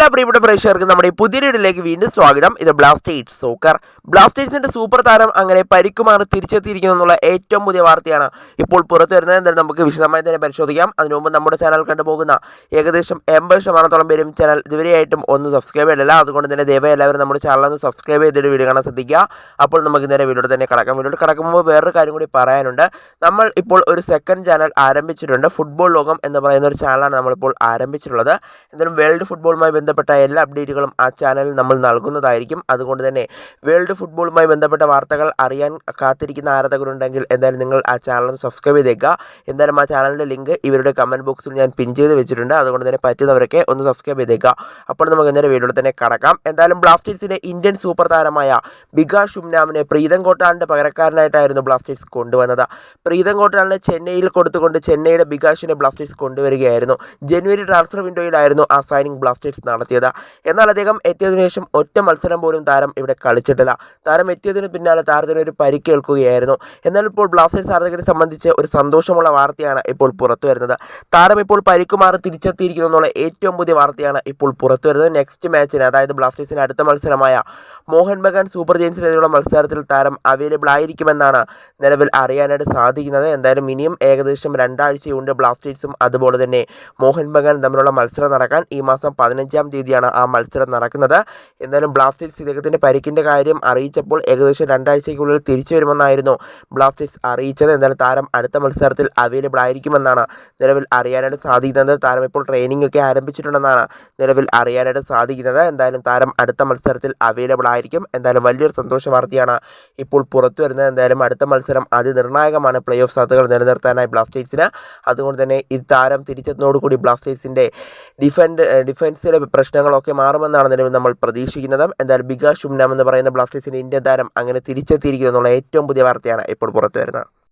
എല്ലാ പ്രിയപ്പെട്ട പ്രേക്ഷകർക്കും നമ്മുടെ പുതിയ വീഡിയോയിലേക്ക് വീണ്ടും സ്വാഗതം. ഇത് ബ്ലാസ്റ്റേഴ്സ് സോക്കർ ബ്ലാസ്റ്റേഴ്സിന്റെ സൂപ്പർ താരം അങ്ങനെ പരിക്കുമാറി തിരിച്ചെത്തിയിരിക്കുന്നു എന്നുള്ള ഏറ്റവും പുതിയ വാർത്തയാണ് ഇപ്പോൾ പുറത്തു വരുന്നത്. എന്തായാലും നമുക്ക് വിശദമായി തന്നെ പരിശോധിക്കാം. അതിനു മുമ്പ് നമ്മുടെ ചാനൽ കണ്ടുപോകുന്ന ഏകദേശം എൺപത് ശതമാനത്തോളം പേരും ചാനൽ ഇതുവരെയായിട്ടും ഒന്ന് സബ്സ്ക്രൈബ് ചെയ്തില്ല അതുകൊണ്ട് തന്നെ ദയവായി എല്ലാവരും നമ്മുടെ ചാനൽ ഒന്ന് സബ്സ്ക്രൈബ് ചെയ്തിട്ട് വീഡിയോ കാണാൻ ശ്രദ്ധിക്കുക. അപ്പോൾ നമുക്ക് ഇന്നലെ വീഡിയോ തന്നെ കിടക്കാം. വീഡിയോ കിടക്കുമ്പോൾ വേറൊരു കാര്യം കൂടി പറയാനുണ്ട്. നമ്മൾ ഇപ്പോൾ ഒരു സെക്കൻഡ് ചാനൽ ആരംഭിച്ചിട്ടുണ്ട്. ഫുട്ബോൾ ലോകം എന്ന് പറയുന്ന ഒരു ചാനലാണ് നമ്മളിപ്പോൾ ആരംഭിച്ചിട്ടുള്ളത്. എന്തായാലും വേൾഡ് ഫുട്ബോളുമായി ബന്ധപ്പെട്ട എല്ലാ അപ്ഡേറ്റുകളും ആ ചാനലിൽ നമ്മൾ നൽകുന്നതായിരിക്കും. അതുകൊണ്ട് തന്നെ വേൾഡ് ഫുട്ബോളുമായി ബന്ധപ്പെട്ട വാർത്തകൾ അറിയാൻ കാത്തിരിക്കുന്ന ആരാധകരുണ്ടെങ്കിൽ എന്തായാലും നിങ്ങൾ ആ ചാനൽ സബ്സ്ക്രൈബ് ചെയ്തേക്കുക. എന്തായാലും ആ ചാനലിന്റെ ലിങ്ക് ഇവരുടെ കമന്റ് ബോക്സിൽ ഞാൻ പിൻ ചെയ്ത് വെച്ചിട്ടുണ്ട്. അതുകൊണ്ട് തന്നെ പറ്റുന്നവരൊക്കെ ഒന്ന് സബ്സ്ക്രൈബ് ചെയ്തേക്കുക. അപ്പോൾ നമുക്ക് ഇന്നലെ വീഡിയോയിൽ തന്നെ കടക്കാം. എന്തായാലും ബ്ലാസ്റ്റേഴ്സിന്റെ ഇന്ത്യൻ സൂപ്പർ താരമായ ബികാ ഷുംനാമിനെ പ്രീതം കോട്ടാലിന്റെ പകരക്കാരനായിട്ടായിരുന്നു ബ്ലാസ്റ്റേഴ്സ് കൊണ്ടുവന്നത്. പ്രീതം കോട്ടാലിനെ ചെന്നൈയിൽ കൊടുത്തുകൊണ്ട് ചെന്നൈയുടെ ബികാഷിനെ ബ്ലാസ്റ്റേഴ്സ് കൊണ്ടുവരികയായിരുന്നു. ജനുവരി ട്രാൻസ്ഫർ വിൻഡോയിലായിരുന്നു ആ സൈനിങ് ബ്ലാസ്റ്റേഴ്സ് നടത്തിയത്. എന്നാൽ അദ്ദേഹം എത്തിയതിനു ശേഷം ഒറ്റ മത്സരം പോലും താരം ഇവിടെ കളിച്ചിട്ടില്ല. താരം എത്തിയതിന് പിന്നാലെ താരത്തിന് ഒരു പരിക്കേൽക്കുകയായിരുന്നു എന്നാൽ ഇപ്പോൾ ബ്ലാസ്റ്റേഴ്സ് ആരാധകരെ സംബന്ധിച്ച് ഒരു സന്തോഷമുള്ള വാർത്തയാണ് ഇപ്പോൾ പുറത്തു വരുന്നത്. താരം ഇപ്പോൾ പരിക്കുമാറി തിരിച്ചെത്തിയിരിക്കുന്നു എന്നുള്ള ഏറ്റവും പുതിയ വാർത്തയാണ് ഇപ്പോൾ പുറത്തു വരുന്നത്. നെക്സ്റ്റ് മാച്ചിന് അതായത് ബ്ലാസ്റ്റേഴ്സിന്റെ അടുത്ത മത്സരമായ മോഹൻ ബഗാൻ സൂപ്പർ ജെയിൻസിനെതിരെയുള്ള മത്സരത്തിൽ താരം അവൈലബിൾ ആയിരിക്കുമെന്നാണ് നിലവിൽ അറിയാനായിട്ട് സാധിക്കുന്നത്. എന്തായാലും ഇനിയും ഏകദേശം രണ്ടാഴ്ചയുണ്ട് ബ്ലാസ്റ്റേഴ്സും അതുപോലെ തന്നെ മോഹൻ ബഗാൻ തമ്മിലുള്ള മത്സരം നടക്കാൻ. ഈ മാസം പതിനഞ്ചാം തീയതിയാണ് ആ മത്സരം നടക്കുന്നത്. എന്തായാലും ബ്ലാസ്റ്റേഴ്സ് ഇദ്ദേഹത്തിന്റെ പരിക്കിന്റെ കാര്യം അറിയിച്ചപ്പോൾ ഏകദേശം രണ്ടാഴ്ചയ്ക്കുള്ളിൽ തിരിച്ചു വരുമെന്നായിരുന്നു ബ്ലാസ്റ്റേഴ്സ് അറിയിച്ചത്. എന്തായാലും താരം അടുത്ത മത്സരത്തിൽ അവൈലബിൾ ആയിരിക്കുമെന്നാണ് നിലവിൽ അറിയാനായിട്ട് സാധിക്കുന്നത്. താരം ഇപ്പോൾ ട്രെയിനിങ് ഒക്കെ ആരംഭിച്ചിട്ടുണ്ടെന്നാണ് നിലവിൽ അറിയാനായിട്ട് സാധിക്കുന്നത്. എന്തായാലും താരം അടുത്ത മത്സരത്തിൽ അവൈലബിൾ ആയിരിക്കും. എന്തായാലും വലിയൊരു സന്തോഷ വാർത്തയാണ് ഇപ്പോൾ പുറത്തു വരുന്നത്. എന്തായാലും അടുത്ത മത്സരം അതിനിർണായകമാണ്. പ്ലേ ഓഫ് സാധ്യതകൾ നിലനിർത്താനായി ബ്ലാസ്റ്റേഴ്സിന്. അതുകൊണ്ട് തന്നെ ഈ താരം തിരിച്ചെത്തുന്നതോടുകൂടി ബ്ലാസ്റ്റേഴ്സിന്റെ ഡിഫൻഡ് ഡിഫൻസിലെ പ്രശ്നങ്ങളൊക്കെ മാറുമെന്നാണ് നിലവിൽ നമ്മൾ പ്രതീക്ഷിക്കുന്നത്. എന്തായാലും ബികാ ഷുംനാം എന്ന് പറയുന്ന ബ്ലാസ്റ്റേഴ്സിന്റെ ഇന്ത്യൻ താരം അങ്ങനെ തിരിച്ചെത്തിയിരിക്കുന്നു എന്നുള്ള ഏറ്റവും പുതിയ വാർത്തയാണ് ഇപ്പോൾ പുറത്തു വരുന്നത്